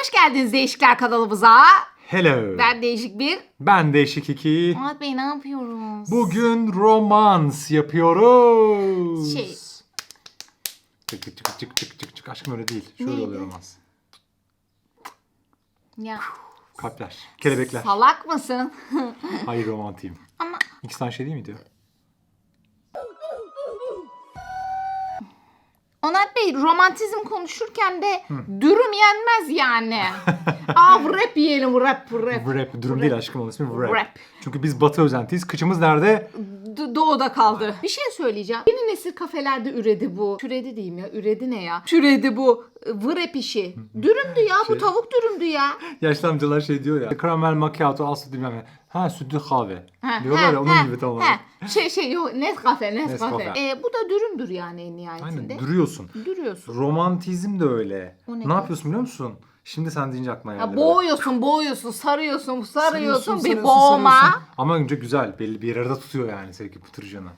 Hoş geldiniz Değişikler kanalımıza. Hello. Ben Değişik bir. Ben Değişik 2. Murat Bey ne yapıyoruz? Bugün romans yapıyoruz. Şey- Çık çık çık çık çık çık çık. Aşkım öyle değil. Şöyle Neydi? oluyor romans. Ya Kalpler, kelebekler. salak mısın? Hayır romantiyim. Ama İkisi tane şey değil miydi? Onat Bey romantizm konuşurken de dürüm yenmez yani. Aa rap yiyelim rap rap. Wrap. Durum değil aşkım onun ismi wrap. Wrap. Çünkü biz batı özentiyiz. Kıçımız nerede? D- doğuda kaldı. Bir şey söyleyeceğim. Yeni nesil kafelerde üredi bu. Türedi diyeyim ya. Üredi ne ya? Türedi bu. Vrep işi. Dürümdü ya. Bu Şey- tavuk dürümdü ya. Yaşlı amcalar şey diyor ya. Karamel macchiato, aslı bilmem ne. Ha sütlü kahve. Ha, Diyorlar ha, ya onun ha, gibi tam ha. olarak. Şey şey yok Nescafe Nescafe. Nescafe. Ee, bu da dürümdür yani en nihayetinde. Aynen duruyorsun. Duruyorsun. Romantizm de öyle. O ne ne yapıyorsun biliyor musun? Şimdi sen deyince aklıma geldi. Ya boğuyorsun, boğuyorsun, sarıyorsun, sarıyorsun, bir sarıyorsun, boğma. sarıyorsun. Ama önce güzel. Belli bir yerde tutuyor yani sevgi pıtırcını.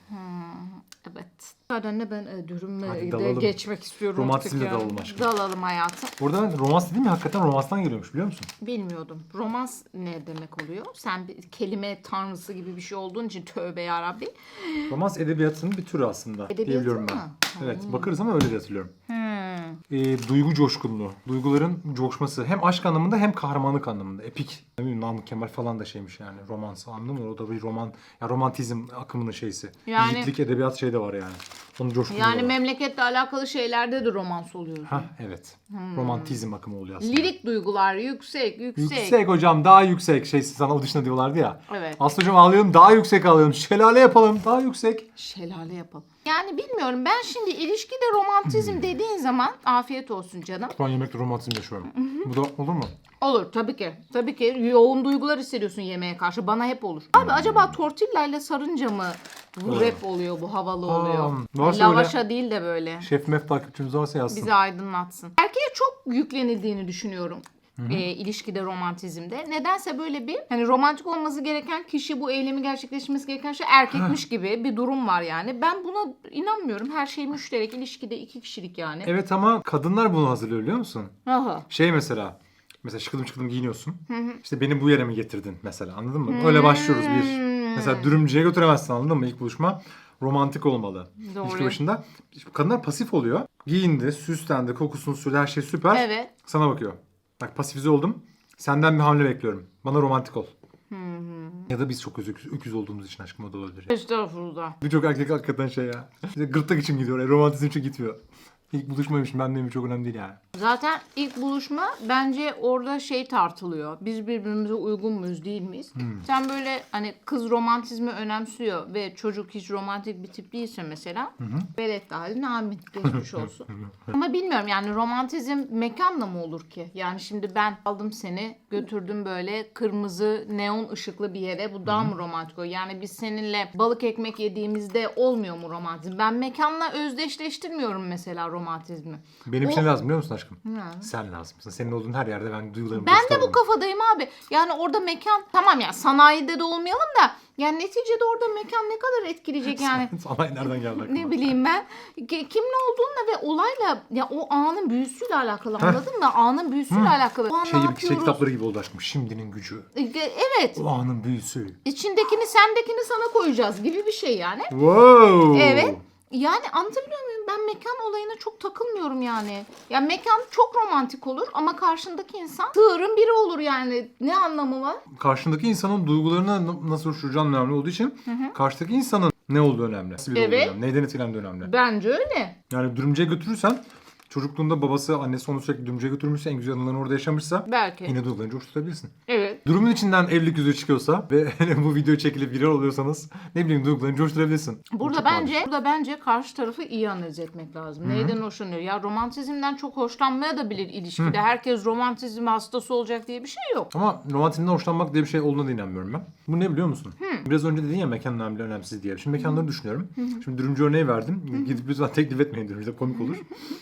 Evet. Müsaadenle ben e, Hadi dalalım. geçmek istiyorum Romantizmle artık ya. dalalım aşkım. Dalalım hayatım. Burada romans değil mi? Hakikaten romanstan geliyormuş biliyor musun? Bilmiyordum. Romans ne demek oluyor? Sen bir kelime tanrısı gibi bir şey olduğun için tövbe yarabbi. Romans edebiyatının bir türü aslında Edebiyatı diyebiliyorum ben. mı? Evet bakarız ama öyle de hatırlıyorum. Hmm. Ee, duygu coşkunluğu. Duyguların coşması. Hem aşk anlamında hem kahramanlık anlamında. Epik. Ne bileyim Namık Kemal falan da şeymiş yani. Romans anladın mı? O da bir roman. Ya romantizm akımının şeysi. Yani- Yiğitlik edebiyat şey de var yani. Onun coşkunluğu Yani var. memleketle alakalı şeylerde de romans oluyor. Hah evet. Romantizm akımı oluyor aslında. Lirik duygular yüksek, yüksek. Yüksek hocam daha yüksek şey sana audition'da diyorlardı ya. Evet. Aslı hocam ağlayalım daha yüksek ağlayalım. Şelale yapalım daha yüksek. Şelale yapalım. Yani bilmiyorum ben şimdi ilişkide romantizm dediğin zaman afiyet olsun canım. Ben yemekte romantizm yaşıyorum. Bu da olur mu? Olur tabii ki. Tabii ki yoğun duygular hissediyorsun yemeğe karşı. Bana hep olur. Abi acaba tortilla ile sarınca mı bu rap oluyor, bu havalı oluyor? varsa Lavaşa değil de böyle. Şef mef takipçimiz varsa yazsın. Bizi aydınlatsın. Erkeğe çok yüklenildiğini düşünüyorum. E, ilişkide romantizmde. Nedense böyle bir hani romantik olması gereken kişi bu eylemi gerçekleştirmesi gereken şey erkekmiş gibi bir durum var yani. Ben buna inanmıyorum. Her şey müşterek. ilişkide iki kişilik yani. Evet ama kadınlar bunu hazırlıyor biliyor musun? Aha. Şey mesela Mesela şıkıdım şıkıdım giyiniyorsun. İşte beni bu yere mi getirdin mesela anladın mı? Öyle başlıyoruz bir. Mesela dürümcüye götüremezsin anladın mı? İlk buluşma romantik olmalı. Doğru. İlişki başında. Kadınlar pasif oluyor. Giyindi, süslendi, kokusunu sürdü, her şey süper. Evet. Sana bakıyor. Bak pasifize oldum. Senden bir hamle bekliyorum. Bana romantik ol. Ya da biz çok öküz, öküz olduğumuz için aşkım o da olabilir. Estağfurullah. Birçok erkek hakikaten şey ya. İşte gırtlak için gidiyor. Romantizm için gitmiyor. İlk buluşmaymış ben benim çok önemli değil yani. Zaten ilk buluşma bence orada şey tartılıyor. Biz birbirimize uygun muyuz değil miyiz? Sen böyle hani kız romantizmi önemsiyor ve çocuk hiç romantik bir tip değilse mesela velet dahil amin geçmiş olsun. Ama bilmiyorum yani romantizm mekanla mı olur ki? Yani şimdi ben aldım seni götürdüm böyle kırmızı neon ışıklı bir yere bu daha mı romantik o? Yani biz seninle balık ekmek yediğimizde olmuyor mu romantizm? Ben mekanla özdeşleştirmiyorum mesela romantizmi. Benim O- için lazım biliyor musun aşkım? Ne? Sen lazımsın. Senin olduğun her yerde ben duygularımı Ben de bu kafadayım abi. Yani orada mekan tamam ya sanayide de olmayalım da yani neticede orada mekan ne kadar etkileyecek yani. Sana nereden geldi ne bileyim ben Ki- kimin olduğunla ve olayla ya o anın büyüsüyle alakalı anladın mı? Anın büyüsüyle alakalı. O an Şey ne gibi şey kitapları gibi oldu aşkım. Şimdinin gücü. E, Evet. O anın büyüsü. İçindekini sendekini sana koyacağız gibi bir şey yani. Wow. Evet. Yani anlatabiliyor muyum? Ben mekan olayına çok takılmıyorum yani. Ya mekan çok romantik olur ama karşındaki insan sığırın biri olur yani. Ne anlamı var? Karşındaki insanın duygularına nasıl uçuracağın önemli olduğu için karşıdaki insanın ne olduğu önemli. Nasıl biri olduğu Evet. önemli. Neyden etkilendiği önemli. Bence öyle. Yani dürümcüye götürürsen çocukluğunda babası annesi onu sürekli dürümcüye götürmüşse en güzel anılarını orada yaşamışsa Belki. yine duygularını coşturabilirsin. Evet. Durumun içinden evlilik yüzüğü çıkıyorsa ve bu video çekilip viral oluyorsanız ne bileyim duygularını coşturabilirsin. Burada bence nadir. burada bence karşı tarafı iyi analiz etmek lazım. Neyden hoşlanıyor? Ya romantizmden çok hoşlanmaya da bilir ilişkide. Herkes romantizm hastası olacak diye bir şey yok. Ama romantizmden hoşlanmak diye bir şey olduğuna da inanmıyorum ben. Bu ne biliyor musun? Biraz önce dedin ya mekan önemli önemsiz diye. Şimdi mekanları düşünüyorum. Şimdi dürümcü örneği verdim. Gidip lütfen teklif etmeyin dürümcüde komik olur.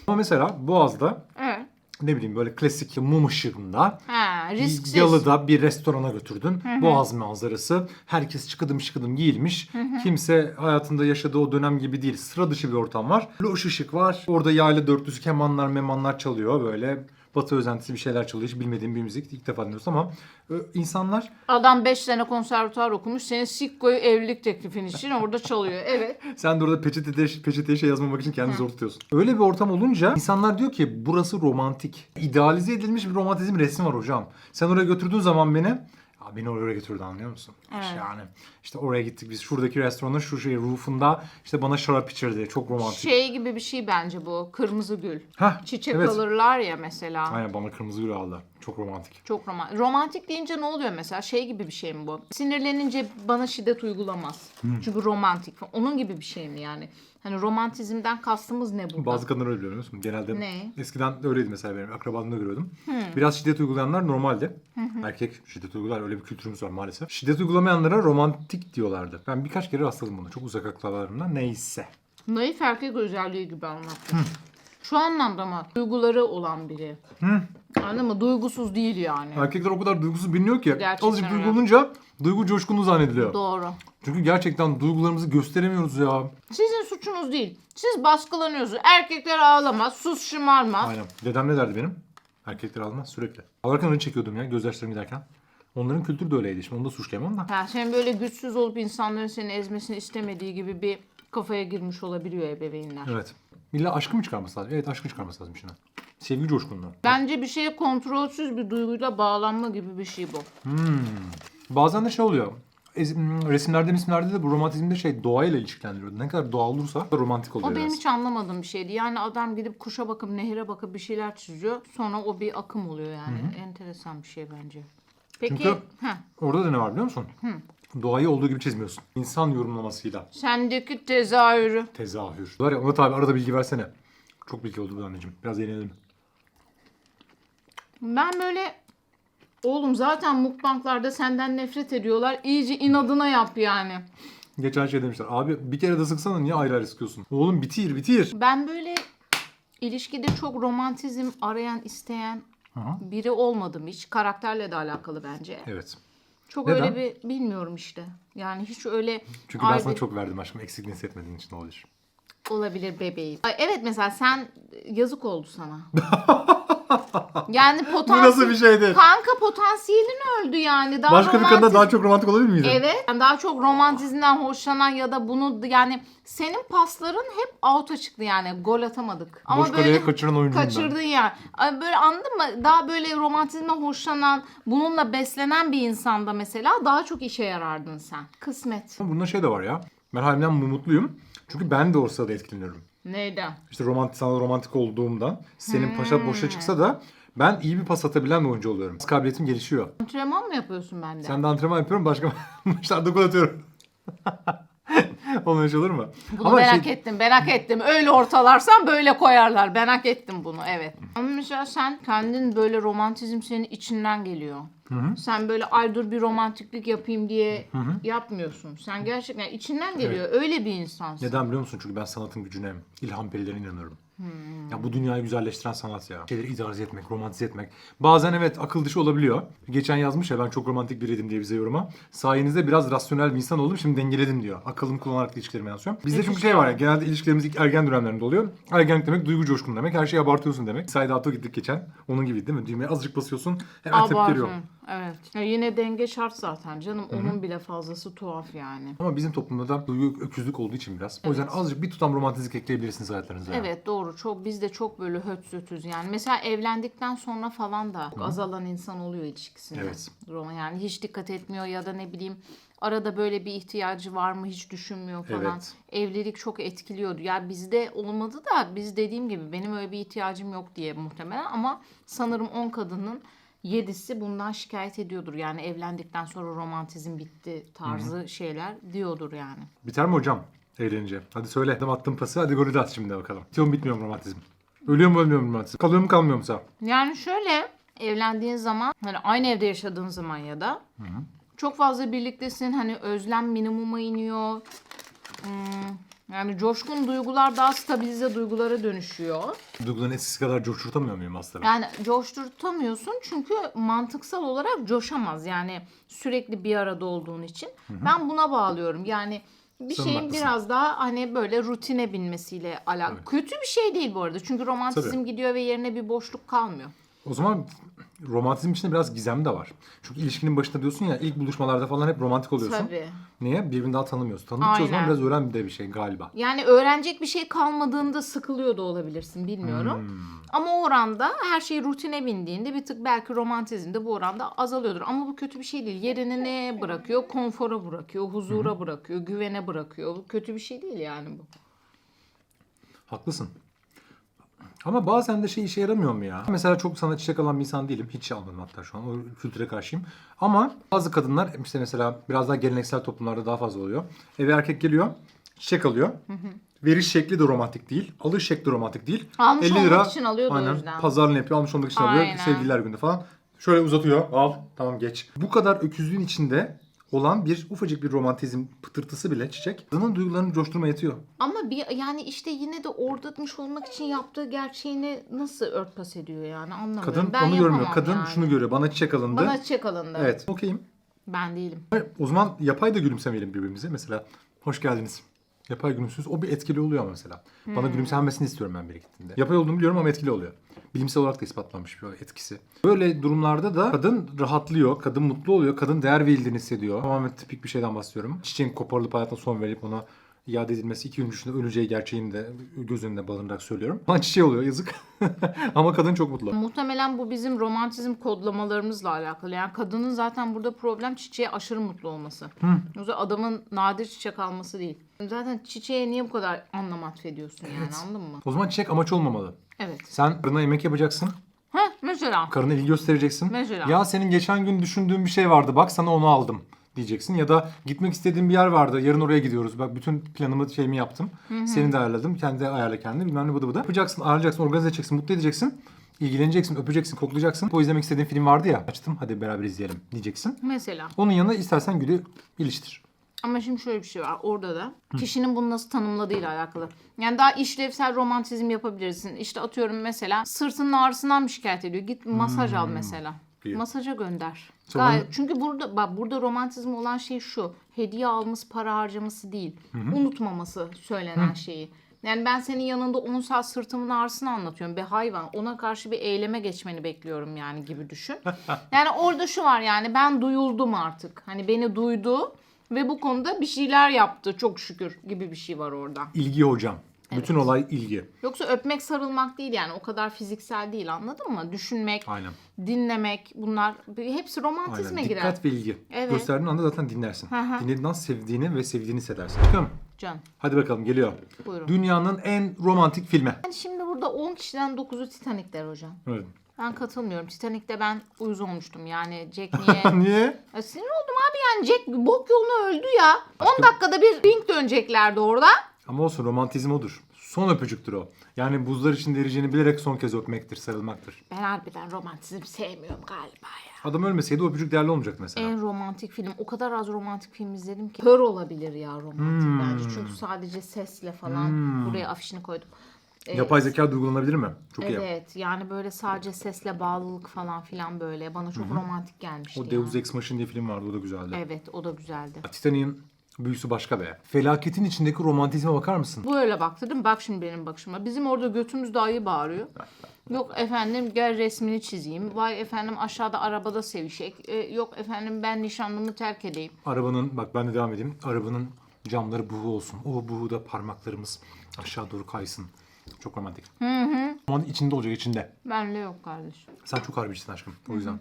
Ama mesela Boğaz'da Evet. ne bileyim böyle klasik mum ışığında Ha, risksiz. Yalı'da bir restorana götürdün. Boğaz manzarası. Herkes çıkıdım şıkıdım giyilmiş. Kimse hayatında yaşadığı o dönem gibi değil. Sıra dışı bir ortam var. Loş ışık var. Orada yaylı dörtlüsü kemanlar memanlar çalıyor böyle. Batı özentisi bir şeyler çalıyor. Hiç bilmediğim bir müzik. ilk defa dinliyorsun ama e, insanlar Adam 5 sene konservatuar okumuş. Senin Sikko'yu evlilik teklifin için orada çalıyor. Evet. sen de orada peçeteye, peçeteye şey yazmamak için kendini zor tutuyorsun. Öyle bir ortam olunca insanlar diyor ki burası romantik. İdealize edilmiş bir romantizm resmi var hocam. Sen oraya götürdüğün zaman beni beni oraya götürdü anlıyor musun? Evet. Yani işte oraya gittik biz şuradaki restoranın şu şey roof'unda işte bana şarap içirdi. Çok romantik. Şey gibi bir şey bence bu. Kırmızı gül. Heh, Çiçek evet. alırlar ya mesela. Aynen bana kırmızı gül aldı. Çok romantik. Çok romantik. Romantik deyince ne oluyor mesela? Şey gibi bir şey mi bu? Sinirlenince bana şiddet uygulamaz. Hmm. Çünkü romantik. falan. Onun gibi bir şey mi yani? Hani romantizmden kastımız ne burada? Bazı kadınlar öyle biliyor musun? Genelde Ne? eskiden öyleydi mesela benim akrabalarımda görüyordum. Biraz şiddet uygulayanlar normalde. Erkek şiddet uygular öyle bir kültürümüz var maalesef. Şiddet uygulamayanlara romantik diyorlardı. Ben birkaç kere rastladım bunu. Çok uzak akrabalarımda. Neyse. Naif erkek özelliği gibi anlattım. Şu anlamda mı? Duyguları olan biri. Anladın mı? Duygusuz değil yani. Erkekler o kadar duygusuz biliniyor ki. Gerçekten Azıcık öyle. duygu coşkunu zannediliyor. Doğru. Çünkü gerçekten duygularımızı gösteremiyoruz ya. Sizin suçunuz değil. Siz baskılanıyorsunuz. Erkekler ağlamaz, sus şımarma. Aynen. Dedem ne derdi benim? Erkekler almaz sürekli. Alırken öyle çekiyordum ya gözyaşlarım giderken. Onların kültürü de öyleydi. Şimdi onu da suçlayamam da. Yani senin böyle güçsüz olup insanların seni ezmesini istemediği gibi bir kafaya girmiş olabiliyor ebeveynler. Evet. İlla aşkı mı çıkarması lazım? Evet aşkı çıkarması lazım içinden. Sevgi coşkunluğu. Bence bir şeye kontrolsüz bir duyguyla bağlanma gibi bir şey bu. Bazen de şey oluyor. Ez- hmm, Resimlerde resimlerde de bu romantizmde şey doğayla ilişkilendiriyor. Ne kadar doğal olursa romantik oluyor O benim biraz. hiç anlamadığım bir şeydi. Yani adam gidip kuşa bakıp nehire bakıp bir şeyler çiziyor. Sonra o bir akım oluyor yani. Enteresan bir şey bence. Peki Çünkü- heh, Orada da ne var biliyor musun? Doğayı olduğu gibi çizmiyorsun. İnsan yorumlamasıyla. sendeki tezahürü. Tezahür. Var ya ona tabi arada bilgi versene. Çok bilgi oldu bu anneciğim. Biraz yenelim. Ben böyle oğlum zaten mukbanglarda senden nefret ediyorlar. İyice inadına yap yani. Geçen şey demişler. Abi bir kere de sıksana niye ayrı ayrı sıkıyorsun? Oğlum bitir bitir. Ben böyle ilişkide çok romantizm arayan, isteyen Aha. biri olmadım hiç. Karakterle de alakalı bence. Evet. Çok Neden? öyle bir bilmiyorum işte. Yani hiç öyle Çünkü ben sana bir- çok verdim aşkım. Eksikliğini hissetmediğin için olabilir. olabilir bebeğim. Evet mesela sen yazık oldu sana. yani Bu potansiyel nasıl bir şeydi? kanka potansiyelin öldü yani. Daha Başka bir kadına romantiz- daha çok romantik olabilir miydi? Evet. Yani daha çok romantizmden hoşlanan ya da bunu yani senin pasların hep out'a çıktı yani gol atamadık. Ama Boş böyle kaçıran oyuncuyum ben. kaçırdın yani. Ay Böyle anladın mı? Daha böyle romantizmden hoşlanan, bununla beslenen bir insanda mesela daha çok işe yarardın sen. Kısmet. Bunda şey de var ya. Ben halimden mutluyum. Çünkü ben de o sırada etkileniyorum. Neyden? İşte romantik sana romantik olduğumdan senin paşa boşa çıksa da ben iyi bir pas atabilen bir oyuncu oluyorum. Kabiliyetim gelişiyor. Antrenman mı yapıyorsun bende? Sen de antrenman yapıyorum başka maçlarda gol atıyorum. Onun için olur mu? Bunu merak ettim, merak ettim. Öyle ortalarsan böyle koyarlar. Merak ettim bunu, evet. Ama mesela sen kendin böyle romantizm senin içinden geliyor. Sen böyle ay dur bir romantiklik yapayım diye yapmıyorsun. Sen gerçekten içinden geliyor. Öyle bir insansın. Neden biliyor musun? Çünkü ben sanatın gücüne, ilham perilerine inanıyorum. Ya bu dünyayı güzelleştiren sanat ya. Şeyleri idare etmek, romantize etmek. Bazen evet akıl dışı olabiliyor. Geçen yazmış ya ben çok romantik biriydim diye bize yoruma. Sayenizde biraz rasyonel bir insan oldum şimdi dengeledim diyor. Akılımı kullanarak da ilişkilerime yansıyorum. Bizde çünkü şey var ya genelde ilişkilerimiz ilk ergen dönemlerinde oluyor. Ergenlik demek duygu coşkun demek. Her şeyi abartıyorsun demek. Saydato gittik geçen. Onun gibi değil mi? Düğmeye azıcık basıyorsun hemen tepki veriyor. Evet. Ya yine denge şart zaten canım. Onun bile fazlası tuhaf yani. Ama bizim toplumda da duygu öküzlük olduğu için biraz. O yüzden azıcık bir tutam romantizlik ekleyebilirsiniz hayatlarınıza. yani. Evet doğru. Çok biz de çok böyle hötsötüz yani. Mesela evlendikten sonra falan da azalan insan oluyor ilişkisinde. Evet. Roma yani hiç dikkat etmiyor ya da ne bileyim arada böyle bir ihtiyacı var mı hiç düşünmüyor falan. Evet. Evlilik çok etkiliyordu. Ya bizde olmadı da biz dediğim gibi benim öyle bir ihtiyacım yok diye muhtemelen ama sanırım 10 kadının 7'si bundan şikayet ediyordur. Yani evlendikten sonra romantizm bitti tarzı şeyler diyordur yani. Biter mi hocam evlenince? Hadi söyle. Adam attım pası hadi golü de at şimdi bakalım. Bitiyor mu bitmiyor mu romantizm? Ölüyor mu ölmüyor mu romantizm? Kalıyor mu kalmıyor mu sen? Yani şöyle evlendiğin zaman hani aynı evde yaşadığın zaman ya da çok fazla birliktesin hani özlem minimuma iniyor. Hmm, yani coşkun duygular daha stabilize duygulara dönüşüyor. Duyguların eskisi kadar coşturtamıyor muyum aslında? Yani coşturtamıyorsun çünkü mantıksal olarak coşamaz. Yani sürekli bir arada olduğun için. Ben buna bağlıyorum. Yani bir Sen şeyin haklısın. biraz daha hani böyle rutine binmesiyle alakalı. Evet. Kötü bir şey değil bu arada. Çünkü romantizm Tabii. gidiyor ve yerine bir boşluk kalmıyor. O zaman romantizm içinde biraz gizem de var. Çünkü ilişkinin başında diyorsun ya ilk buluşmalarda falan hep romantik oluyorsun. Tabii. Niye? Birbirini daha tanımıyorsun. Tanıdıkça o zaman Aynen. biraz öğren de bir şey galiba. Yani öğrenecek bir şey kalmadığında sıkılıyor da olabilirsin bilmiyorum. Hmm. Ama o oranda her şey rutine bindiğinde bir tık belki romantizm de bu oranda azalıyordur. Ama bu kötü bir şey değil. Yerini neye bırakıyor? Konfora bırakıyor, huzura bırakıyor, güvene bırakıyor. Bu kötü bir şey değil yani bu. Haklısın. Ama bazen de şey işe yaramıyor mu ya? Mesela çok sana çiçek alan bir insan değilim. Hiç almadım hatta şu an. O kültüre karşıyım. Ama bazı kadınlar işte mesela biraz daha geleneksel toplumlarda daha fazla oluyor. Eve erkek geliyor. Çiçek alıyor. Veriş şekli de romantik değil. Alış şekli de romantik değil. Almış olmak için alıyordu o aynen, yüzden. Pazarlığını yapıyor. Almış olmak için alıyor. Aynen. Sevgililer günde falan. Şöyle uzatıyor. Al. Tamam geç. Bu kadar öküzlüğün içinde olan bir ufacık bir romantizm pıtırtısı bile çiçek kadının duygularını coşturmaya yetiyor. Ama bir yani işte yine de oradaymış olmak için yaptığı gerçeğini nasıl örtbas ediyor yani anlamıyorum. Kadın ben onu görmüyor. Kadın yani. şunu görüyor. Bana çiçek alındı. Bana çiçek alındı. Evet. Okeyim. Ben değilim. O zaman yapay da gülümsemeyelim birbirimize. Mesela hoş geldiniz. Yapay gülümsüyoruz. O bir etkili oluyor mesela. Bana Hmm. gülümsenmesini istiyorum ben biri gittiğinde. Yapay olduğunu biliyorum ama etkili oluyor. Bilimsel olarak da ispatlanmış bir etkisi. Böyle durumlarda da kadın rahatlıyor, kadın mutlu oluyor, kadın değer verildiğini hissediyor. Tamamen tipik bir şeyden bahsediyorum. Çiçeğin koparılıp hayatına son verilip ona iade edilmesi iki gün içinde öleceği gerçeğini de göz önünde barındırarak söylüyorum. Bana çiçeği oluyor yazık. ama kadın çok mutlu. Muhtemelen bu bizim romantizm kodlamalarımızla alakalı. Yani kadının zaten burada problem çiçeğe aşırı mutlu olması. O zaman adamın nadir çiçek alması değil. Zaten çiçeğe niye bu kadar anlam atfediyorsun yani anladın mı? O zaman çiçek amaç olmamalı. Evet. Sen karına yemek yapacaksın. Heh mesela. Karına ilgi göstereceksin. Mesela. Ya senin geçen gün düşündüğün bir şey vardı. Bak sana onu aldım diyeceksin. Ya da gitmek istediğin bir yer vardı. Yarın oraya gidiyoruz. Bak bütün planımı şeyimi yaptım. Seni de ayarladım. Kendi ayarla kendini. Bilmem ne bıdı bıdı. Yapacaksın, ayarlayacaksın, organize edeceksin, mutlu edeceksin. İlgileneceksin, öpeceksin, koklayacaksın. O izlemek istediğin film vardı ya. Açtım hadi beraber izleyelim diyeceksin. Mesela. Onun yanına istersen gülü iliştir. Ama şimdi şöyle bir şey var. Orada da kişinin bunu nasıl tanımladığıyla alakalı. Yani daha işlevsel romantizm yapabilirsin. İşte atıyorum mesela sırtının ağrısından mı şikayet ediyor? Git masaj al mesela. İyi. Masaja gönder. Sonra- Gayet, çünkü burada bak burada romantizm olan şey şu. Hediye alması, para harcaması değil. Unutmaması söylenen şeyi. Yani ben senin yanında 10 saat sırtımın ağrısını anlatıyorum. Bir hayvan. Ona karşı bir eyleme geçmeni bekliyorum yani gibi düşün. yani orada şu var yani ben duyuldum artık. Hani beni duydu ve bu konuda bir şeyler yaptı çok şükür gibi bir şey var orada. İlgi hocam. Bütün olay ilgi. Yoksa öpmek sarılmak değil yani o kadar fiziksel değil anladın mı? Düşünmek, Aynen. dinlemek bunlar hepsi romantizme Aynen. girer. Dikkat ve ilgi. Evet. Gösterdiğin anda zaten dinlersin. Hı hı. Dinlediğin an sevdiğini ve sevdiğini hissedersin. Bakın. Can Hadi bakalım geliyor. buyurun. Dünyanın en romantik filmi. Yani şimdi burada 10 kişiden 9'u Titanic der hocam. Evet. Ben katılmıyorum. Titanic'te ben uyuz olmuştum. Yani Jack niye... Niye? Ya sinir oldum abi yani Jack bok yoluna öldü ya. 10 dakikada bir ring döneceklerdi orada. Ama olsun romantizm odur. Son öpücüktür o. Yani buzlar içinde eriyeceğini bilerek son kez öpmektir, sarılmaktır. Ben harbiden romantizm sevmiyorum galiba ya. Adam ölmeseydi o öpücük değerli olmayacaktı mesela. En romantik film. O kadar az romantik film izledim ki. Kör olabilir ya romantik bence. Çünkü sadece sesle falan. Buraya afişini koydum. Ee, Yapay zeka duygulanabilir mi? Çok iyi. Evet yani böyle sadece sesle bağlılık falan filan böyle. Bana çok romantik gelmişti O ya. Deus Ex Machina diye film vardı o da güzeldi. Evet o da güzeldi. Titanic'in büyüsü başka be. Felaketin içindeki romantizme bakar mısın? Bu öyle baktı değil mi? Bak şimdi benim bakışıma. Bizim orada götümüz dahi bağırıyor. Yok efendim gel resmini çizeyim. Vay efendim aşağıda arabada sevişek. E, yok efendim ben nişanlımı terk edeyim. Arabanın, bak ben de devam edeyim. Arabanın camları buğu olsun. O buğuda parmaklarımız aşağı doğru kaysın. Çok romantik. Hı hı. Ama içinde olacak içinde. Benle yok kardeşim. Sen çok harbicisin aşkım. O yüzden.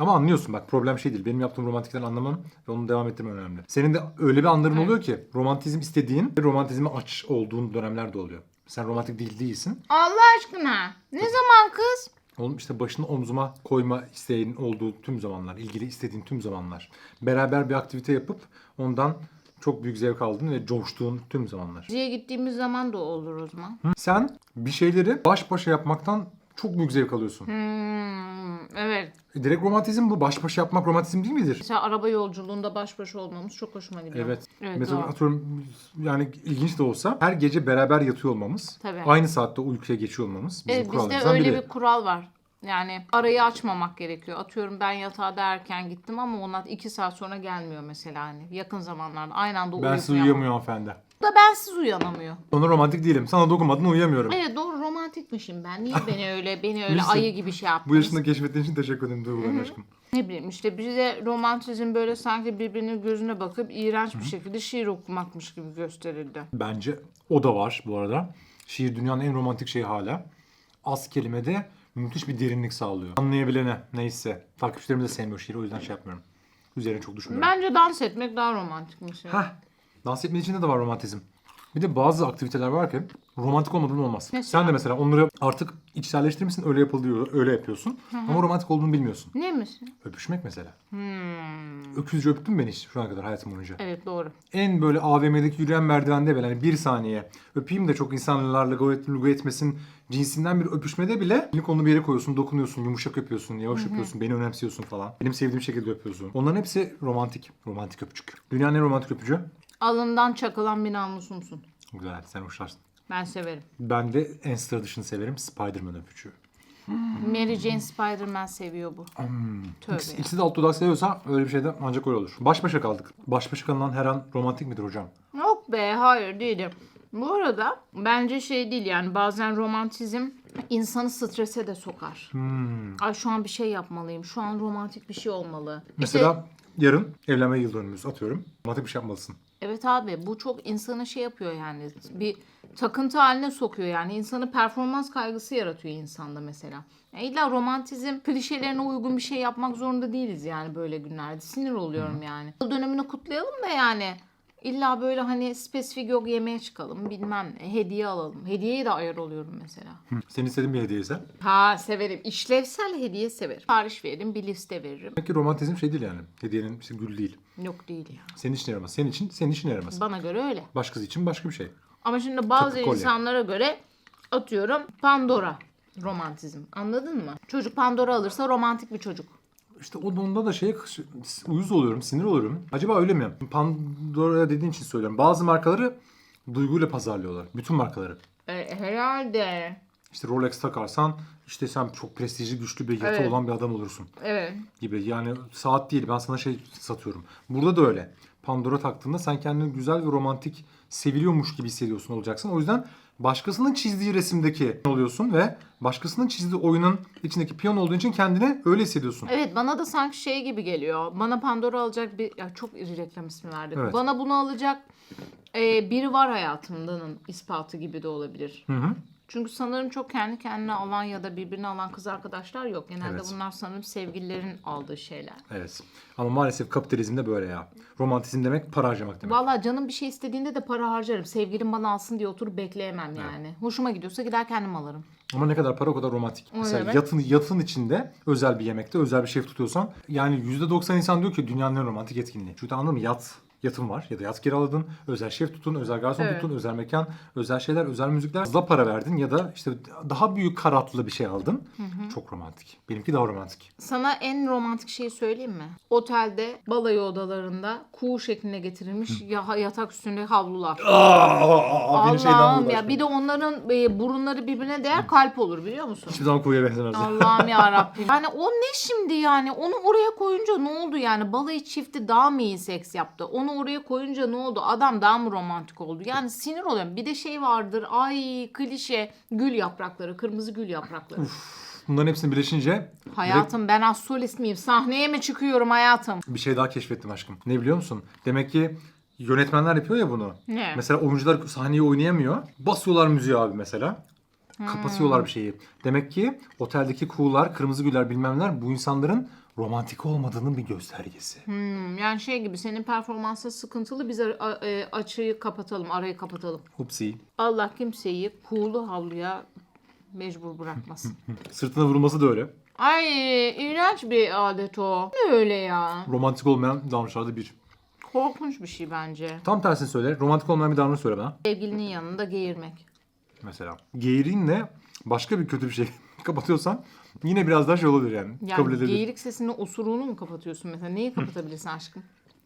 Ama anlıyorsun bak problem şey değil. Benim yaptığım romantikten anlamam ve onu devam ettirmem önemli. Senin de öyle bir anların oluyor ki romantizm istediğin ve romantizme aç olduğun dönemler de oluyor. Sen romantik değil değilsin. Allah aşkına. Ne zaman kız? Oğlum işte başını omzuma koyma isteğin olduğu tüm zamanlar, ilgili istediğin tüm zamanlar. Beraber bir aktivite yapıp ondan çok büyük zevk aldığın ve coştuğun tüm zamanlar. Diziye gittiğimiz zaman da olur o zaman. Sen bir şeyleri baş başa yapmaktan çok büyük zevk alıyorsun. Hmm, evet. E, Direkt romantizm bu. Baş başa yapmak romantizm değil midir? Mesela araba yolculuğunda baş başa olmamız çok hoşuma gidiyor. Evet. Evet, Mesela doğru. atıyorum yani ilginç de olsa her gece beraber yatıyor olmamız. Tabii. Aynı saatte uykuya geçiyor olmamız. Bizim Evet, bizde öyle biri. bir kural var. Yani arayı açmamak gerekiyor. Atıyorum ben yatağa derken gittim ama onlar iki saat sonra gelmiyor mesela hani yakın zamanlarda. Aynı anda Ben siz uyanmak. uyuyamıyor hanımefendi. Bu da bensiz uyanamıyor. Ona romantik değilim. Sana dokunmadan uyuyamıyorum. Evet doğru romantikmişim ben. Niye beni öyle beni öyle ayı gibi şey Bu yaptınız? yaşında keşfettiğin için teşekkür ederim duygularım aşkım. Ne bileyim işte bize romantizm böyle sanki birbirinin gözüne bakıp iğrenç bir şekilde şiir okumakmış gibi gösterildi. Bence o da var bu arada. Şiir dünyanın en romantik şeyi hala. Az kelimede müthiş bir derinlik sağlıyor. Anlayabilene neyse. Takipçilerim de sevmiyor şiiri o yüzden şey yapmıyorum. Üzerine çok düşünmüyorum. Bence dans etmek daha romantikmiş. yani. Hah. Dans etmenin içinde de var romantizm. Bir de bazı aktiviteler var ki romantik olmadan olmaz. Mesela? Sen de mesela onları artık içselleştirmişsin öyle yapılıyor, öyle yapıyorsun. Ama romantik olduğunu bilmiyorsun. Ne misin? Öpüşmek mesela. Hmm. Öküzce öptün beni hiç şu ana kadar hayatım boyunca? Evet doğru. En böyle AVM'deki yürüyen merdivende bile hani bir saniye öpeyim de çok insanlarla lugu etmesin cinsinden bir öpüşmede bile elini kolunu bir yere koyuyorsun, dokunuyorsun, yumuşak öpüyorsun, yavaş öpüyorsun, beni önemsiyorsun falan. Benim sevdiğim şekilde öpüyorsun. Onların hepsi romantik. Romantik öpücük. Dünyanın en romantik öpücüğü. Alından çakılan bir namusumsun. Güzel, sen hoşlarsın. Ben severim. Ben de en sıra dışını severim. Spider-Man öpücüğü. Mary Jane Spider-Man seviyor bu. Tövbe İkisi, de ortodoks seviyorsa öyle bir şeyde ancak öyle olur. Baş başa kaldık. Baş başa kalınan her an romantik midir hocam? Yok be hayır değilim. Bu arada bence şey değil yani bazen romantizm insanı strese de sokar. Hmm. Ay şu an bir şey yapmalıyım. Şu an romantik bir şey olmalı. İşte- Mesela yarın evlenme yıl dönümümüz atıyorum. Romantik bir şey yapmalısın. Evet abi bu çok insanı şey yapıyor yani bir takıntı haline sokuyor yani insanı performans kaygısı yaratıyor insanda mesela. Yani illa romantizm klişelerine uygun bir şey yapmak zorunda değiliz yani böyle günlerde. Sinir oluyorum yani. Yıl dönemini kutlayalım da yani illa böyle hani spesifik yok yemeğe çıkalım bilmem ne hediye alalım. Hediyeye de ayar oluyorum mesela. Senin istediğin bir hediye ise. Ha severim. İşlevsel hediye severim. Sipariş veririm bir liste veririm. Demek ki romantizm şey değil yani. Hediyenin işte gül değil. Yok değil ya. Senin için yaramaz. Senin için senin için yaramaz. Bana göre öyle. Başkası için başka bir şey. Ama şimdi bazı Takı kolye. insanlara göre atıyorum Pandora romantizm. Anladın mı? Çocuk Pandora alırsa romantik bir çocuk. İşte o onda da şeye uyuz oluyorum, sinir oluyorum. Acaba öyle mi? Pandora dediğin için söylüyorum. Bazı markaları duyguyla pazarlıyorlar. Bütün markaları. E, herhalde. İşte Rolex takarsan işte sen çok prestijli, güçlü bir yatı Evet. olan bir adam olursun Evet. gibi. Yani saat değil ben sana şey satıyorum. Burada da öyle. Pandora taktığında sen kendini güzel ve romantik seviliyormuş gibi hissediyorsun olacaksın. O yüzden başkasının çizdiği resimdeki oluyorsun ve başkasının çizdiği oyunun içindeki piyon olduğu için kendini öyle hissediyorsun. Evet bana da sanki şey gibi geliyor. Bana Pandora alacak bir... Ya çok iri reklam ismi verdik. Evet. Bana bunu alacak e, biri var hayatımdanın ispatı gibi de olabilir. Hı hı. Çünkü sanırım çok kendi kendine alan ya da birbirini alan kız arkadaşlar yok. Genelde Evet. bunlar sanırım sevgililerin aldığı şeyler. Evet. Ama maalesef kapitalizmde böyle ya. Romantizm demek para harcamak demek. Vallahi canım bir şey istediğinde de para harcarım. Sevgilim bana alsın diye oturup bekleyemem yani. Hoşuma gidiyorsa gider kendim alırım. Ama ne kadar para o kadar romantik. Mesela evet. yatın, yatın içinde özel bir yemekte özel bir şef tutuyorsan yani %90 insan diyor ki dünyanın en romantik etkinliği. Çünkü anladın mı? Yat yatın var ya da yat kiraladın, özel şef tutun, özel garson Evet. tutun, özel mekan, özel şeyler, özel müzikler. Fazla para verdin ya da işte daha büyük karatlı bir şey aldın. Çok romantik. Benimki daha romantik. Sana en romantik şeyi söyleyeyim mi? Otelde balayı odalarında kuğu şekline getirilmiş ya, yatak üstünde havlular. Allah'ım ya bir de onların e, burunları birbirine değer kalp olur biliyor musun? Hiçbir zaman kuyuya benzemez. Allah'ım ya Rabbim. Yani o ne şimdi yani? Onu oraya koyunca ne oldu yani? Balayı çifti daha mı iyi seks yaptı? Onu oraya koyunca ne oldu? Adam daha mı romantik oldu? Yani sinir oluyorum. Bir de şey vardır. Ay klişe. Gül yaprakları. Kırmızı gül yaprakları. Bunların hepsini birleşince Hayatım ben az solist miyim? Sahneye mi çıkıyorum hayatım? bir şey daha keşfettim aşkım. Ne biliyor musun? Demek ki yönetmenler yapıyor ya bunu. Ne? Mesela oyuncular sahneyi oynayamıyor. Basıyorlar müziği abi mesela. Kapatıyorlar bir şeyi. Demek ki oteldeki kuğular, kırmızı güller bilmem neler bu insanların romantik olmadığının bir göstergesi. Hmm, yani şey gibi senin performansın sıkıntılı biz a- a- e, açıyı kapatalım, arayı kapatalım. Hupsi. Allah kimseyi kuğulu havluya mecbur bırakmasın. Sırtına vurulması da öyle. Ay iğrenç bir adet o. Ne öyle ya? Romantik olmayan davranışlarda bir. Korkunç bir şey bence. Tam tersini söyle. Romantik olmayan bir davranış söyle bana. Sevgilinin yanında geğirmek. Mesela. Geğirinle başka bir kötü bir şey kapatıyorsan yine biraz daha şey olabilir yani. Yani Kabul edilebilir. geğirik sesini osuruğunu mu kapatıyorsun mesela? Neyi kapatabilirsin aşkım?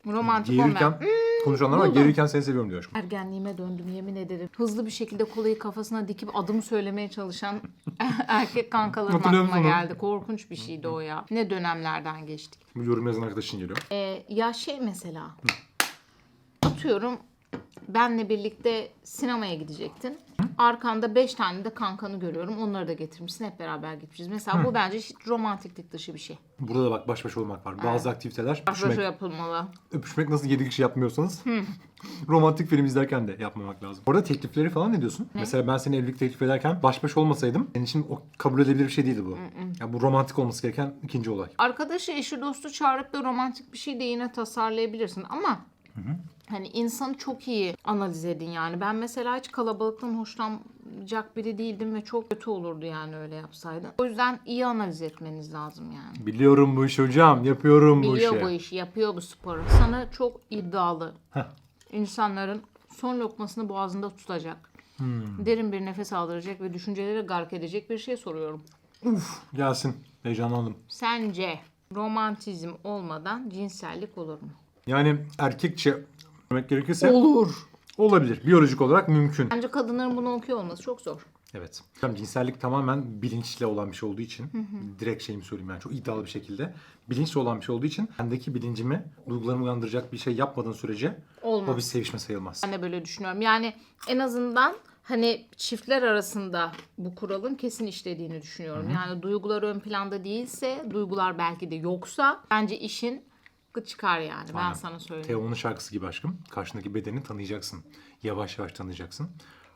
Romantik Geğirirken olmayan. konuşanlar var. buldum. Geğirirken seni seviyorum diyor aşkım. Ergenliğime döndüm yemin ederim. Hızlı bir şekilde kolayı kafasına dikip adımı söylemeye çalışan erkek kankalarım Hatırlıyor aklıma musun onu? geldi. Korkunç bir şeydi o ya. Ne dönemlerden geçtik. Bu yorum yazan arkadaşın geliyor. Ee, ya şey mesela atıyorum benle birlikte sinemaya gidecektin. Arkanda 5 tane de kankanı görüyorum. Onları da getirmişsin. Hep beraber gitmişiz. Mesela bu bence hiç romantiklik dışı bir şey. Burada da bak baş başa olmak var. Bazı aktiviteler Baş başa öpüşmek. yapılmalı. Öpüşmek nasıl 7 kişi yapmıyorsanız romantik film izlerken de yapmamak lazım. Orada teklifleri falan ne diyorsun? Mesela ben seni evlilik teklif ederken baş başa olmasaydım senin için o kabul edilebilir bir şey değildi bu. Ya bu romantik olması gereken ikinci olay. Arkadaşı, eşi, dostu çağırıp da romantik bir şey de yine tasarlayabilirsin ama hani insanı çok iyi analiz edin yani. Ben mesela hiç kalabalıktan hoşlanacak biri değildim ve çok kötü olurdu yani öyle yapsaydım. O yüzden iyi analiz etmeniz lazım yani. Biliyorum bu işi hocam. Yapıyorum bu Biliyor işi. bu işi, yapıyor bu sporu. Sana çok iddialı insanların son lokmasını boğazında tutacak. Hmm. Derin bir nefes aldıracak ve düşünceleri gark edecek bir şey soruyorum. Gelsin. Heyecanlandım. Sence romantizm olmadan cinsellik olur mu? Yani erkekçe demek gerekirse Olur. olabilir. Biyolojik olarak mümkün. Bence kadınların bunu okuyor olması çok zor. Evet. Hocam cinsellik tamamen bilinçle olan bir şey olduğu için direkt şeyimi söyleyeyim yani çok iddialı bir şekilde bilinçle olan bir şey olduğu için bendeki bilincimi duygularımı uyandıracak bir şey yapmadığın sürece Olmaz. o bir sevişme sayılmaz. Ben de böyle düşünüyorum. Yani en azından hani çiftler arasında bu kuralın kesin işlediğini düşünüyorum. Yani duygular ön planda değilse, duygular belki de yoksa bence işin çıkar yani. Ben Aynen. sana söyleyeyim. Teo'nun şarkısı gibi aşkım. Karşındaki bedeni tanıyacaksın. Yavaş yavaş tanıyacaksın.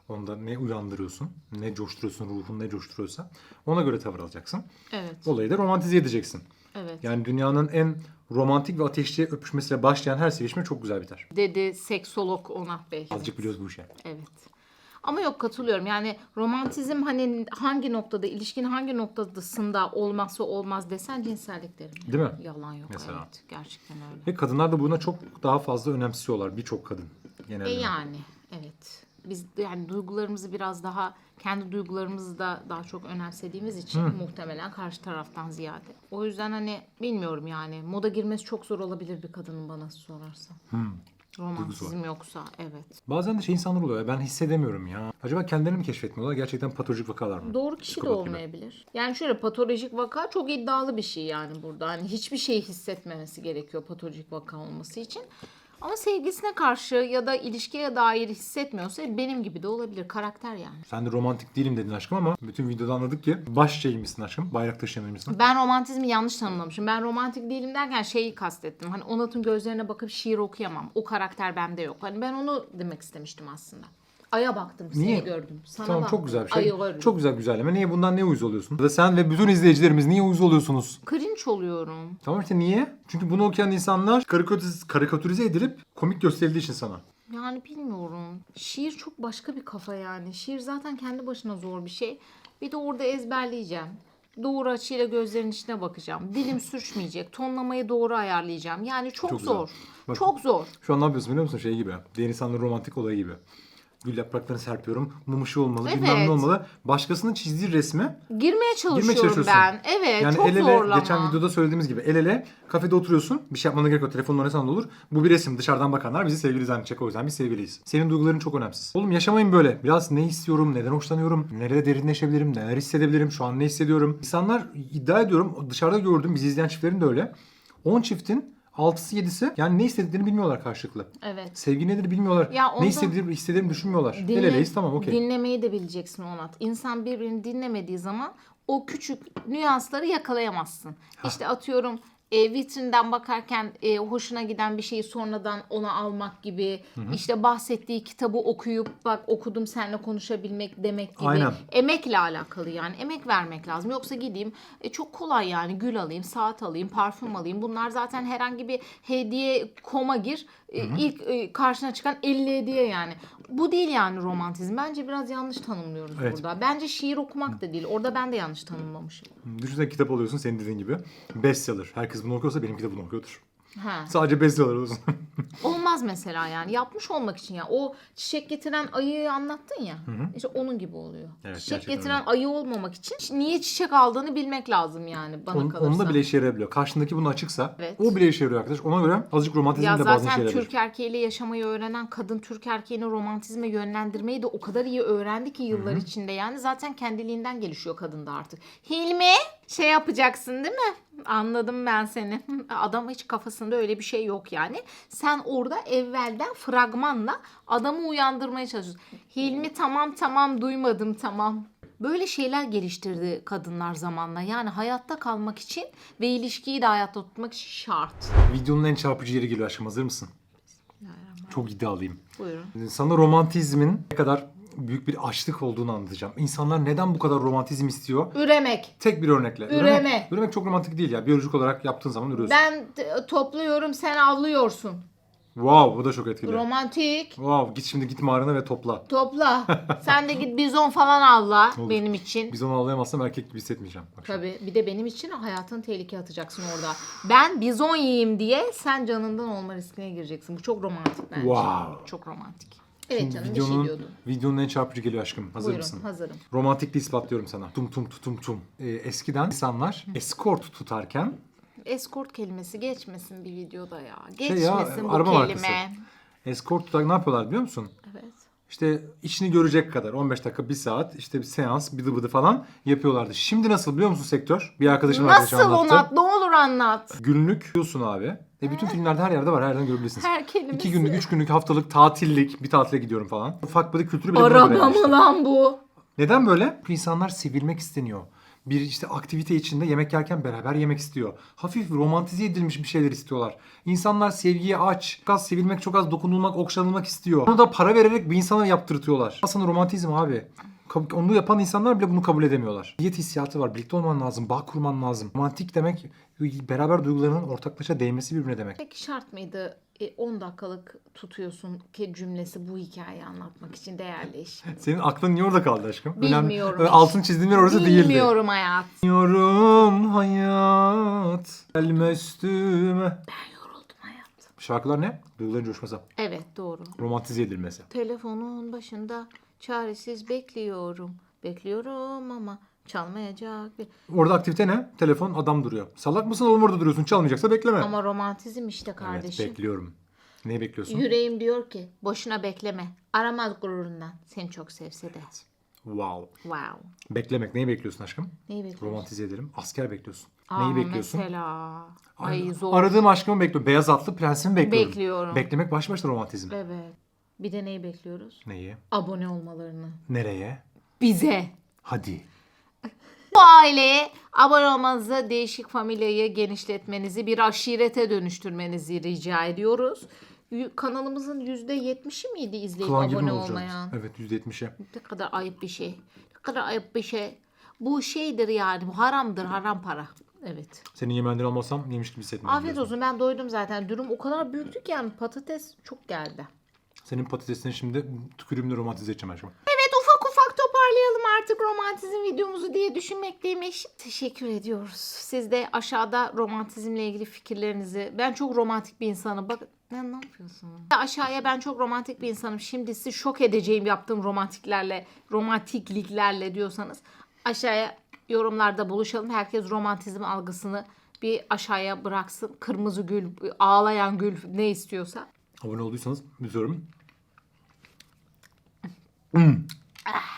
Onda ne uyandırıyorsun, ne coşturuyorsun, ruhun ne coşturuyorsa ona göre tavır alacaksın. Evet. Olayı da romantize edeceksin. Evet. Yani dünyanın en romantik ve ateşli öpüşmesiyle başlayan her sevişme çok güzel biter. Dedi seksolog Onat Bey. Azıcık biliyoruz bu işi. Evet. Ama yok katılıyorum. Yani romantizm hani hangi noktada, ilişkinin hangi noktasında olmazsa olmaz desen cinsellik derim. Değil mi? Yalan yok. Mesela. Evet. Gerçekten öyle. Ve kadınlar da buna çok daha fazla önemsiyorlar. Birçok kadın genelde. E yani evet. Biz yani duygularımızı biraz daha kendi duygularımızı da daha çok önemsediğimiz için muhtemelen karşı taraftan ziyade. O yüzden hani bilmiyorum yani moda girmesi çok zor olabilir bir kadının bana sorarsa. Romantizm yoksa evet. Bazen de şey insanlar oluyor. ya, Ben hissedemiyorum ya. Acaba kendilerini mi keşfetmiyorlar? Gerçekten patolojik vakalar mı? Doğru kişi de Psikopat gibi. olmayabilir. Yani şöyle patolojik vaka çok iddialı bir şey yani burada. Hani hiçbir şey hissetmemesi gerekiyor patolojik vaka olması için. Ama sevgisine karşı ya da ilişkiye dair hissetmiyorsa benim gibi de olabilir. Karakter yani. Sen de romantik değilim dedin aşkım ama bütün videoda anladık ki baş şeymişsin aşkım. Bayrak taşıyanıymışsın. Ben romantizmi yanlış tanımlamışım. Ben romantik değilim derken şeyi kastettim. Hani Onat'ın gözlerine bakıp şiir okuyamam. O karakter bende yok. Hani ben onu demek istemiştim aslında. Aya baktım, Niye? seni gördüm. Sana Tamam baktım. çok güzel bir şey. Ayı gördüm. Çok güzel güzelleme. Niye bundan ne uyuz oluyorsun? Ya da sen ve bütün izleyicilerimiz niye uyuz oluyorsunuz? Cringe oluyorum. Tamam işte niye? Çünkü bunu okuyan insanlar karikatürize, karikatürize edilip komik gösterildiği için sana. Yani bilmiyorum. Şiir çok başka bir kafa yani. Şiir zaten kendi başına zor bir şey. Bir de orada ezberleyeceğim. Doğru açıyla gözlerin içine bakacağım. Dilim sürçmeyecek. Tonlamayı doğru ayarlayacağım. Yani çok, Çok güzel. zor. Bak- Çok zor. Şu an ne yapıyorsun biliyor musun? Şey gibi. Diğer insanların romantik olayı gibi. Gül yapraklarını serpiyorum. Mum ışığı olmalı. Bilmem Evet. ne olmalı. Başkasının çizdiği resme Girmeye çalışıyorum çalışıyorsun. ben. Evet yani çok el ele zorlama. geçen videoda söylediğimiz gibi el ele kafede oturuyorsun. Bir şey yapmana gerek yok. Telefonla oynasan da olur. Bu bir resim. Dışarıdan bakanlar bizi sevgili zannedecek. O yüzden biz sevgiliyiz. Senin duyguların çok önemsiz. Oğlum yaşamayın böyle. Biraz ne istiyorum, neden hoşlanıyorum, nerede derinleşebilirim, neler hissedebilirim, şu an ne hissediyorum. İnsanlar iddia ediyorum dışarıda gördüm bizi izleyen çiftlerin de öyle. 10 çiftin 6'sı 7'si yani ne istediklerini bilmiyorlar karşılıklı. Evet. Sevgi nedir bilmiyorlar. Ya ne istediğini, istediğini düşünmüyorlar. Dinle- El eleyiz tamam okey. Dinlemeyi de bileceksin Onat. İnsan birbirini dinlemediği zaman o küçük nüansları yakalayamazsın. İşte atıyorum e, vitrinden bakarken e, hoşuna giden bir şeyi sonradan ona almak gibi. işte bahsettiği kitabı okuyup bak okudum seninle konuşabilmek demek gibi. Aynen. Emekle alakalı yani. Emek vermek lazım. Yoksa gideyim e, çok kolay yani gül alayım, saat alayım, parfüm alayım. Bunlar zaten herhangi bir hediye koma gir. e, ilk e, karşına çıkan 50 hediye yani. Bu değil yani romantizm. Bence biraz yanlış tanımlıyoruz Evet. burada. Bence şiir okumak da değil. Orada ben de yanlış tanımlamışım. Düşünsene kitap alıyorsun senin dediğin gibi. Bestseller. Herkes bunu okuyorsa benimki de bunu okuyordur. Ha. Sadece besliyorlar olsun. Olmaz mesela yani yapmış olmak için ya. O çiçek getiren ayıyı anlattın ya. İşte onun gibi oluyor. Evet, çiçek getiren ayı olmamak için niye çiçek aldığını bilmek lazım yani bana Onun, kalırsa. onunla bile işe yarayabiliyor. Karşındaki bunu açıksa Evet. o bile işe yarıyor arkadaş. Ona göre azıcık romantizm ya de bazen işe zaten yarayabilir. Türk erkeğiyle yaşamayı öğrenen kadın Türk erkeğini romantizme yönlendirmeyi de o kadar iyi öğrendi ki yıllar içinde. Yani zaten kendiliğinden gelişiyor kadında artık. Hilmi şey yapacaksın değil mi? Anladım ben seni. Adam hiç kafasında öyle bir şey yok yani. Sen orada evvelden fragmanla adamı uyandırmaya çalışıyorsun. Hilmi tamam tamam duymadım tamam. Böyle şeyler geliştirdi kadınlar zamanla. Yani hayatta kalmak için ve ilişkiyi de hayatta tutmak için şart. Videonun en çarpıcı yeri geliyor aşkım. Hazır mısın? Çok iddialıyım. Buyurun. Sana romantizmin ne kadar büyük bir açlık olduğunu anlatacağım. İnsanlar neden bu kadar romantizm istiyor? Üremek. Tek bir örnekle. Üreme. Üremek, üremek çok romantik değil ya. Biyolojik olarak yaptığın zaman ürüyorsun. Ben t- topluyorum sen avlıyorsun. Wow bu da çok etkili. Romantik. wow git şimdi git mağarana ve topla. Topla. sen de git bizon falan avla Olur. benim için. Biz onu avlayamazsam erkek gibi hissetmeyeceğim. Bak. Tabii bir de benim için hayatını tehlikeye atacaksın orada. Ben bizon yiyeyim diye sen canından olma riskine gireceksin. Bu çok romantik bence. Wow. Çok romantik. Evet Şimdi canım bir şey videonun, diyordun. videonun en çarpıcı geliyor aşkım. Hazır Buyurun mısın? hazırım. Romantikliği ispatlıyorum sana. Tum tum tutum tum. Ee, eskiden insanlar eskort tutarken Escort kelimesi geçmesin bir videoda ya. Şey Geçmesin ya, bu araba kelime. markası. eskort tutarken ne yapıyorlar biliyor musun? Evet. İşte işini görecek kadar 15 dakika 1 saat işte bir seans bıdı bıdı falan yapıyorlardı. Şimdi nasıl biliyor musun sektör? Bir arkadaşım arkadaşım Nasıl anlattı. Onat? Ne olur anlat. Günlük diyorsun abi. E bütün filmlerde her yerde var. Her yerden görebilirsiniz. Her kelimesi. İki günlük, üç günlük, haftalık, tatillik bir tatile gidiyorum falan. Ufak bir kültürü bile buna göre Araba mı lan bu? Neden böyle? Bu insanlar sevilmek isteniyor. Bir işte aktivite içinde yemek yerken beraber yemek istiyor. Hafif romantize edilmiş bir şeyler istiyorlar. İnsanlar sevgiye aç. Çok az sevilmek, çok az dokunulmak, okşanılmak istiyor. Bunu da para vererek bir insana yaptırtıyorlar. Aslında romantizm abi. Kab- Onu yapan insanlar bile bunu kabul edemiyorlar. Diyet hissiyatı var. Birlikte olman lazım. Bağ kurman lazım. Romantik demek beraber duygularının ortaklaşa değmesi birbirine demek. Peki şart mıydı e, 10 dakikalık tutuyorsun ki cümlesi bu hikayeyi anlatmak için değerli iş? Senin aklın niye orada kaldı aşkım? Bilmiyorum hiç. altın çizdiğin yer orası değildi. Bilmiyorum hayat. Bilmiyorum hayat gelme üstüme. Ben yoruldum hayat. Şarkılar ne? Duyguların coşması. Evet doğru. Romantize edilmesi. Telefonun başında çaresiz bekliyorum. Bekliyorum ama çalmayacak. bir- Orada aktivite ne? Telefon adam duruyor. Salak mısın oğlum orada duruyorsun. Çalmayacaksa bekleme. Ama romantizm işte evet kardeşim. bekliyorum. Neyi bekliyorsun? Yüreğim diyor ki boşuna bekleme. Aramaz gururundan. Seni çok sevse de. Wow. Wow. Beklemek. Neyi bekliyorsun aşkım? Neyi bekliyorsun? Romantize edelim. Asker bekliyorsun. Aa, Neyi bekliyorsun? Mesela. Ay zor. Aradığım aşkımı bekliyorum. Beyaz atlı prensimi bekliyorum. Bekliyorum. Beklemek baş başta romantizm. Evet. Bir de neyi bekliyoruz? Neyi? Abone olmalarını. Nereye? Bize. Hadi. Bu aileye abone olmanızı, değişik familyayı genişletmenizi, bir aşirete dönüştürmenizi rica ediyoruz. Kanalımızın %70'i miydi izleyip Klan abone olmayan? Evet %70'e. Ne kadar ayıp bir şey. Ne kadar ayıp bir şey. Bu şeydir yani. Bu haramdır. Haram para. Evet. Senin yemeğinden almasam yemiş gibi hissetmiyorum. Afiyet diyorsun. olsun. Ben doydum zaten. Dürüm o kadar büyüktü ki yani patates çok geldi. Senin patatesini şimdi tükürüğümle romantize edeceğim ufak toparlayalım artık romantizm videomuzu diye düşünmekteymiş. Teşekkür ediyoruz. Siz de aşağıda romantizmle ilgili fikirlerinizi... Ben çok romantik bir insanım. Bak ne, ne yapıyorsun? Aşağıya ben çok romantik bir insanım. Şimdi sizi şok edeceğim yaptığım romantiklerle, romantikliklerle diyorsanız aşağıya yorumlarda buluşalım. Herkes romantizm algısını bir aşağıya bıraksın. Kırmızı gül, ağlayan gül ne istiyorsa. Abone olduysanız üzüyorum. Hmm.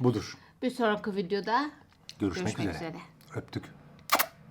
Budur. Bir sonraki videoda Görüşmek, görüşmek üzere. üzere. Öptük.